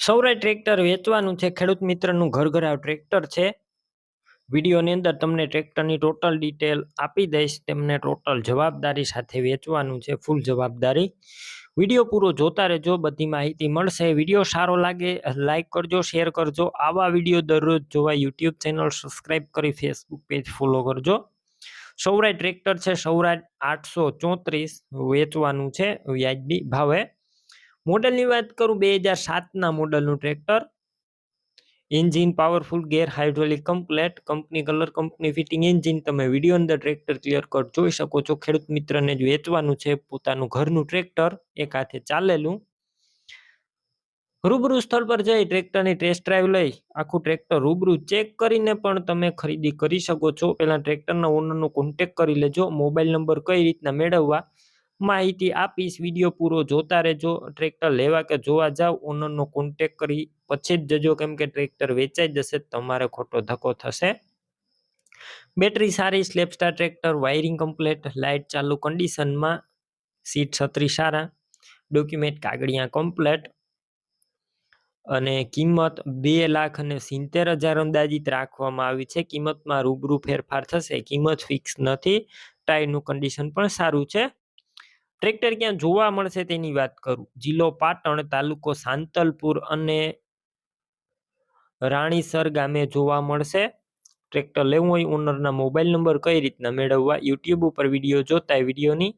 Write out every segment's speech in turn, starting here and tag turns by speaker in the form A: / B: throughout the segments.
A: સૌરાય tractor વેચવાનું છે. ખેડૂત મિત્રનું ઘર ઘર ટ્રેક્ટર છે. વિડીયોની અંદર તમને ટ્રેક્ટરની ટોટલ ડિટેલ આપી દઈશ. તેમને ટોટલ જવાબદારી સાથે વેચવાનું છે. ફૂલ જવાબદારી. વીડિયો પૂરો જોતા રહેજો. બધી માહિતી મળશે. વીડિયો સારો લાગે લાઇક કરજો, શેર કરજો. આવા વીડિયો દરરોજ જોવા યુટ્યુબ ચેનલ સબસ્ક્રાઈબ કરી ફેસબુક પેજ ફોલો કરજો. સૌરાય ટ્રેક્ટર છે. સૌરાય આઠસો ચોત્રીસ વેચવાનું છે. વ્યાજબી ભાવે. મોડલની વાત કરું બે હજાર સાતના મોડલનું tractor. Engine powerful, gear hydraulic complete, company colour, company fitting engine. તમે વીડિયો અંદર ટ્રેક્ટર ક્લિયર કટ જોઈ શકો છો. ખેડૂત મિત્રને જ વેચવાનું છે પોતાનું ઘરનું ટ્રેક્ટર, એક હાથે ચાલેલું. રૂબરૂ સ્થળ પર જઈ ટ્રેક્ટરની ટેસ્ટ ડ્રાઈવ લઈ. આખું ટ્રેક્ટર રૂબરૂ ચેક કરીને પણ તમે ખરીદી કરી શકો છો. પહેલા ટ્રેક્ટરના ઓનરનો કોન્ટેક કરી લેજો. મોબાઈલ નંબર કઈ રીતના મેળવવા માહિતી આપીશ, વીડિયો પૂરો જોતા રહેજો, ટ્રેક્ટર લેવા કે જોવા જાવ ઓનરનો કોન્ટેક કરી, પછી જ જજો, કેમ કે ટ્રેક્ટર વેચાઈ જશે, તમારે ખોટો ધક્કો થશે. બેટરી સારી self starter tractor wiring complete light ચાલુ કન્ડિશનમાં સીટ છત્રી સારા ડોક્યુમેન્ટ કાગળિયા કમ્પ્લેટ અને કિંમત બે લાખ અને સિત્તેર હજાર અંદાજિત રાખવામાં આવી છે. કિંમતમાં રૂબરૂ ફેરફાર થશે, કિંમત ફિક્સ નથી ટાયરનું કન્ડિશન પણ સારું છે. ટ્રેક્ટર ક્યાં જોવા મળશે તેની વાત કરું? જિલ્લો પાટણ, તાલુકો સાંતલપુર અને રાણીસર ગામે જોવા મળશે. ટ્રેક્ટર લેવું હોય ઓનરના મોબાઈલ નંબર કઈ રીતના મેળવવા? યુટ્યુબ ઉપર વીડિયો જોતા વિડીયોની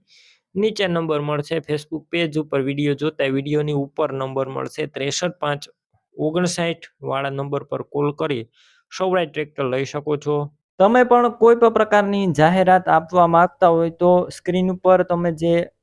A: નીચે નંબર મળશે. ફેસબુક પેજ ઉપર વીડિયો જોતા વિડીયોની ઉપર નંબર મળશે. ત્રેસઠ પાંચ ઓગણસાઠ વાળા નંબર પર કોલ કરી સૌરાય ટ્રેક્ટર લઈ શકો છો. તમે પણ કોઈ પણ પ્રકારની જાહેરાત આપવા માંગતા હોય તો સ્ક્રીન ઉપર તમે જે